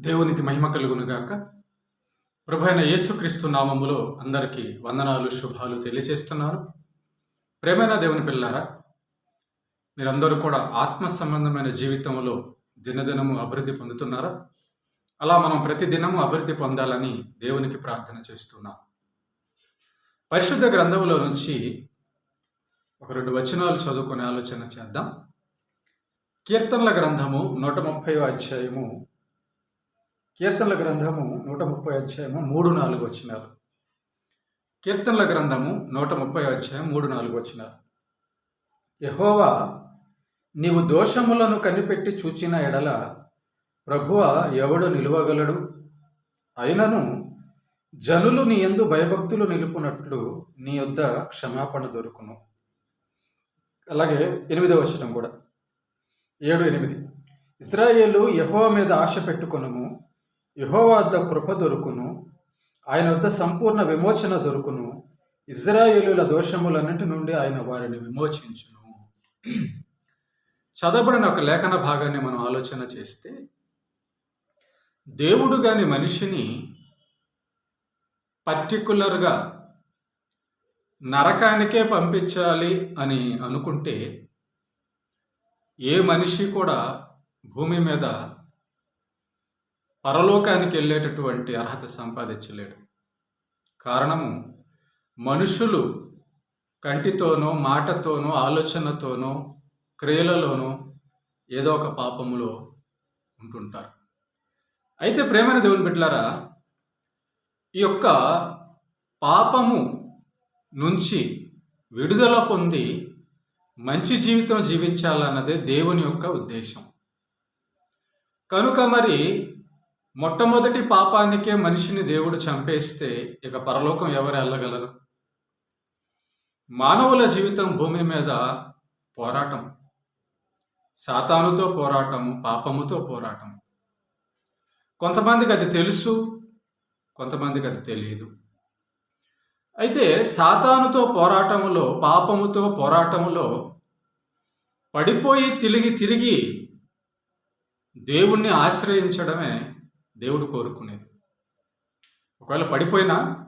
దేవునికి మహిమ కలుగునుగాక ప్రభైన యేసుక్రీస్తు నామములో అందరికీ వందనాలు శుభాలు తెలియజేస్తున్నాను. ప్రేమైన దేవుని పిల్లారా మీరందరూ కూడా ఆత్మ సంబంధమైన జీవితంలో దినదినము అభివృద్ధి పొందుతున్నారా? అలా మనం ప్రతి దినము అభివృద్ధి పొందాలని దేవునికి ప్రార్థన చేస్తున్నాం. పరిశుద్ధ గ్రంథములో నుంచి ఒక రెండు వచనాలు చదువుకునే ఆలోచన చేద్దాం. కీర్తనల గ్రంథము నూట ముప్పై అధ్యాయము కీర్తనల గ్రంథము నూట ముప్పై అధ్యాయము మూడు నాలుగు వచ్చినారు కీర్తనల గ్రంథము నూట ముప్పై అధ్యాయం మూడు నాలుగు వచ్చినారు యహోవా నీవు దోషములను కనిపెట్టి చూచిన ఎడల ప్రభువ ఎవడు నిలువగలడు? అయినను జనులు నీ ఎందు భయభక్తులు నిలుపునట్లు నీ యొద్ద క్షమాపణ దొరుకును. అలాగే ఎనిమిదవ వచనం కూడా. ఏడు ఎనిమిది. ఇస్రాయేలు యహోవ మీద ఆశ పెట్టుకునము యహోవ వద్ద కృప దొరుకును. ఆయన వద్ద సంపూర్ణ విమోచన దొరుకును. ఇజ్రాయేలుల దోషములన్నింటి నుండి ఆయన వారిని విమోచించును. చదవబడిన ఒక లేఖన భాగాన్ని మనం ఆలోచన చేస్తే దేవుడు గాని మనిషిని పర్టికులర్గా నరకానికే పంపించాలి అని అనుకుంటే ఏ మనిషి కూడా భూమి మీద పరలోకానికి వెళ్ళేటటువంటి అర్హత సంపాదించలేడు. కారణము మనుషులు కంటితోనో మాటతోనో ఆలోచనతోనో క్రియలలోనో ఏదో ఒక పాపములో ఉంటుంటారు. అయితే ప్రేమైన దేవుని బిడ్డలారా ఈ యొక్క పాపము నుంచి విడుదల పొంది మంచి జీవితం జీవించాలన్నదే దేవుని యొక్క ఉద్దేశం. కనుక మరి మొట్టమొదటి పాపానికే మనిషిని దేవుడు చంపేస్తే ఇక పరలోకం ఎవరు వెళ్ళగలరు? మానవుల జీవితం భూమి మీద పోరాటం. సాతానుతో పోరాటం పాపముతో పోరాటం. కొంతమందికి అది తెలుసు కొంతమందికి అది తెలియదు అయితే సాతానుతో పోరాటములో పాపముతో పోరాటములో పడిపోయి తిరిగి తిరిగి దేవుణ్ణి ఆశ్రయించడమే దేవుడు కోరుకునేది. ఒకవేళ పడిపోయినా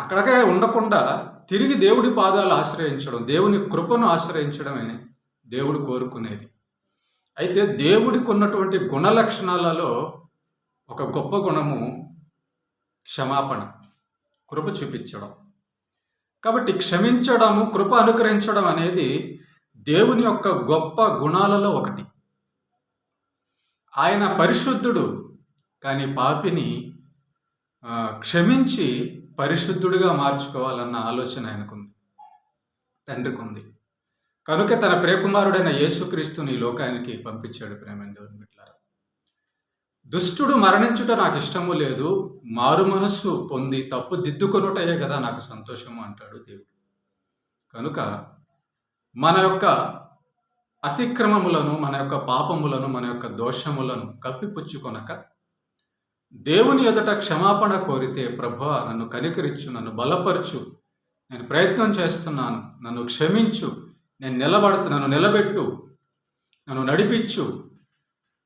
అక్కడకే ఉండకుండా తిరిగి దేవుడి పాదాలు ఆశ్రయించడం దేవుని కృపను ఆశ్రయించడమే దేవుడు కోరుకునేది. అయితే దేవుడికి ఉన్నటువంటి గుణ లక్షణాలలో ఒక గొప్ప గుణము క్షమాపణ కృప చూపించడం. కాబట్టి క్షమించడము కృప అనుకరించడం అనేది దేవుని యొక్క గొప్ప గుణాలలో ఒకటి. ఆయన పరిశుద్ధుడు కానీ పాపిని క్షమించి పరిశుద్ధుడిగా మార్చుకోవాలన్న ఆలోచన ఆయనకుంది. తండ్రికి ఉంది కనుక తన ప్రియకుమారుడైన యేసుక్రీస్తుని లోకానికి పంపించాడు ప్రేమైన దేవుని బిడ్డలారా. దుష్టుడు మరణించుట నాకు ఇష్టము లేదు మారు మనస్సు పొంది తప్పు దిద్దుకొనుటయే కదా నాకు సంతోషము అంటాడు దేవుడు. కనుక మన యొక్క అతిక్రమములను మన యొక్క పాపములను మన యొక్క దోషములను కప్పిపుచ్చుకొనక దేవుని ఎదుట క్షమాపణ కోరితే ప్రభు నన్ను కనికరించు నన్ను బలపరచు. నేను ప్రయత్నం చేస్తున్నాను. నన్ను క్షమించు. నేను నిలబడుతు నన్ను నిలబెట్టు. నన్ను నడిపించు.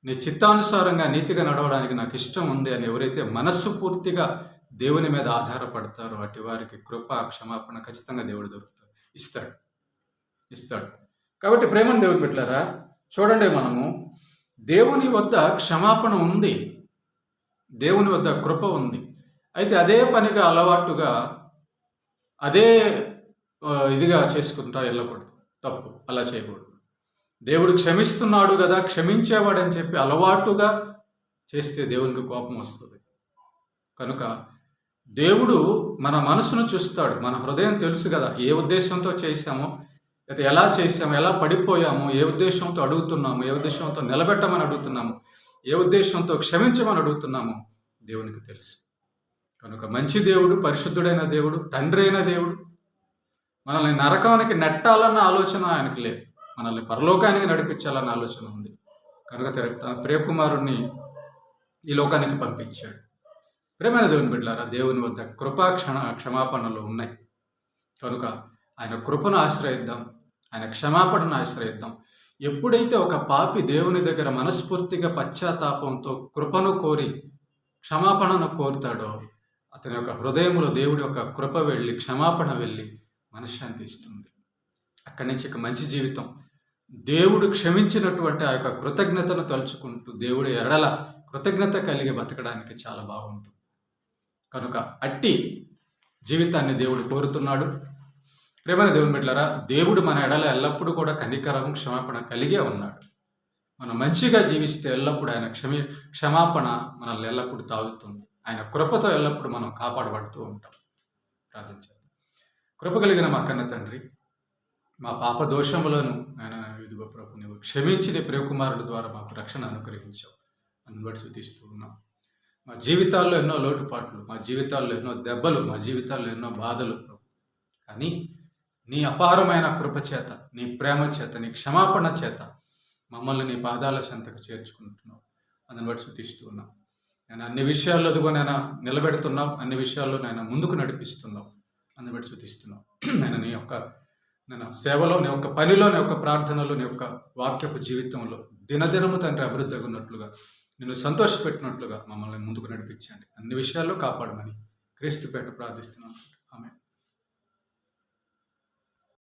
నీ చిత్తానుసారంగా నీతిగా నడవడానికి నాకు ఇష్టం ఉంది అని ఎవరైతే మనస్సు పూర్తిగా దేవుని మీద ఆధారపడతారో అటు వారికి కృప క్షమాపణ ఖచ్చితంగా దేవుడు దొరుకుతాడు. ఇస్తాడు. ఇస్తాడు. కాబట్టి ప్రేమను దేవుడు పెట్టారా చూడండి మనము. దేవుని వద్ద క్షమాపణ ఉంది. దేవుని వద్ద కృప ఉంది. అయితే అదే పనిగా అలవాటుగా అదే ఇదిగా చేసుకుంటా వెళ్ళకూడదు. తప్పు. అలా చేయకూడదు. దేవుడు క్షమిస్తున్నాడు కదా క్షమించేవాడని చెప్పి అలవాటుగా చేస్తే దేవునికి కోపం వస్తుంది. కనుక దేవుడు మన మనసును చూస్తాడు. మన హృదయం తెలుసు కదా ఏ ఉద్దేశంతో చేశామో లేదా ఎలా చేశాము ఎలా పడిపోయాము ఏ ఉద్దేశంతో అడుగుతున్నాము ఏ ఉద్దేశంతో నిలబెట్టమని అడుగుతున్నాము ఏ ఉద్దేశంతో క్షమించమని అడుగుతున్నామో దేవునికి తెలుసు. కనుక మంచి దేవుడు పరిశుద్ధుడైన దేవుడు తండ్రి అయిన దేవుడు మనల్ని నరకానికి నెట్టాలన్న ఆలోచన ఆయనకు లేదు. మనల్ని పరలోకానికి నడిపించాలన్న ఆలోచన ఉంది. కనుక తన ప్రియకుమారుణ్ణి ఈ లోకానికి పంపించాడు. ప్రేమైన దేవుని బిడ్డారా దేవుని వద్ద కృపా క్షణ క్షమాపణలు ఉన్నాయి. కనుక ఆయన కృపను ఆశ్రయిద్దాం. ఆయన క్షమాపణను ఆశ్రయిద్దాం. ఎప్పుడైతే ఒక పాపి దేవుని దగ్గర మనస్ఫూర్తిగా పశ్చాత్తాపంతో కృపను కోరి క్షమాపణను కోరుతాడో అతని యొక్క హృదయంలో దేవుడి యొక్క కృప వెళ్ళి క్షమాపణ వెళ్ళి మనశ్శాంతి ఇస్తుంది. అక్కడి నుంచి ఒక మంచి జీవితం. దేవుడు క్షమించినటువంటి ఆ యొక్క కృతజ్ఞతను తలుచుకుంటూ దేవుడి ఎడల కృతజ్ఞత కలిగి బతకడానికి చాలా బాగుంటుంది. కనుక అట్టి జీవితాన్ని దేవుడు కోరుతున్నాడు. ప్రేమల దేవుని బిడ్డలారా దేవుడు మన ఎడల ఎల్లప్పుడూ కూడా కనికరం క్షమాపణ కలిగే ఉన్నాడు. మనం మంచిగా జీవిస్తే ఎల్లప్పుడూ ఆయన క్షమి క్షమాపణ మనల్ని ఎల్లప్పుడూ తాగుతుంది. ఆయన కృపతో ఎల్లప్పుడూ మనం కాపాడబడుతూ ఉంటాం. ప్రార్థించాలి కృప కలిగిన మా కన్న తండ్రి మా పాప దోషములను ఆయన ఇదిగో ప్రభు నువ్వు క్షమించిన ప్రియకుమారుడు ద్వారా మాకు రక్షణ అనుగ్రహించావు. అందుబాటు బట్టి శుతిస్తూ ఉన్నాం. మా జీవితాల్లో ఎన్నో లోటుపాట్లు మా జీవితాల్లో ఎన్నో దెబ్బలు మా జీవితాల్లో ఎన్నో బాధలు కానీ నీ అపారమైన కృప చేత నీ ప్రేమ చేత నీ క్షమాపణ చేత మమ్మల్ని నీ పాదాల చెంతకు చేర్చుకుంటున్నావు. అందుని బట్టి శుతిస్తూ ఉన్నాం. నేను అన్ని విషయాల్లో ఎదుగో నేను నిలబెడుతున్నావు అన్ని విషయాల్లో నేను ముందుకు నడిపిస్తున్నావు. అందుని బట్టి శుతిస్తున్నావు నేను నీ యొక్క నేను సేవలో నీ యొక్క పనిలో నీ యొక్క ప్రార్థనలో నీ యొక్క వాక్యపు జీవితంలో దినదినము తండ్రి అభివృద్ధి అగున్నట్లుగా నిన్ను సంతోషపెట్టినట్లుగా మమ్మల్ని ముందుకు నడిపించండి. అన్ని విషయాల్లో కాపాడమని క్రీస్తు పేట ప్రార్థిస్తున్నాను ఆమె